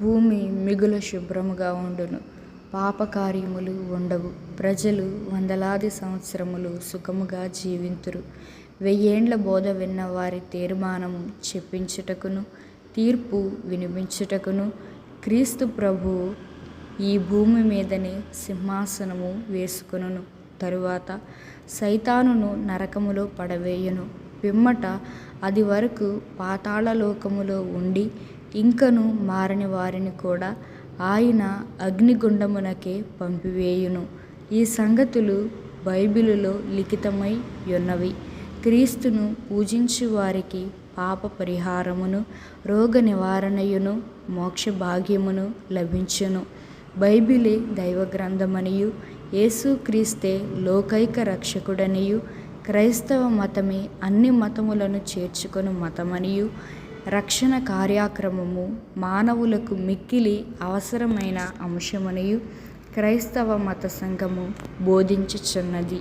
భూమి మిగుల శుభ్రముగా ఉండును. పాపకార్యములు ఉండవు. ప్రజలు వందలాది సంవత్సరములు సుఖముగా జీవింతురు. వెయ్యేండ్ల బోధ విన్న వారి తీర్మానము చెప్పించుటకును తీర్పు వినిపించుటకును క్రీస్తు ప్రభువు ఈ భూమి మీదనే సింహాసనము వేసుకును తరువాత సైతానును నరకములో పడవేయును. పిమ్మట అది వరకు పాతాళలోకములో ఉండి ఇంకను మారని వారిని కూడా ఆయన అగ్నిగుండమునకే పంపివేయును. ఈ సంగతులు బైబిలులో లిఖితమై ఉన్నవి. క్రీస్తును పూజించు వారికి పాప పరిహారమును రోగ నివారణయును మోక్ష భాగ్యమును లభించును. బైబిలే దైవ గ్రంథమనియు యేసుక్రీస్తే లోకైక రక్షకుడనియు క్రైస్తవ మతమే అన్ని మతములను చేర్చుకొని మతమనియు రక్షణ కార్యక్రమము మానవులకు మిక్కిలి అవసరమైన అంశమనియు క్రైస్తవ మత సంఘము బోధించుచున్నది.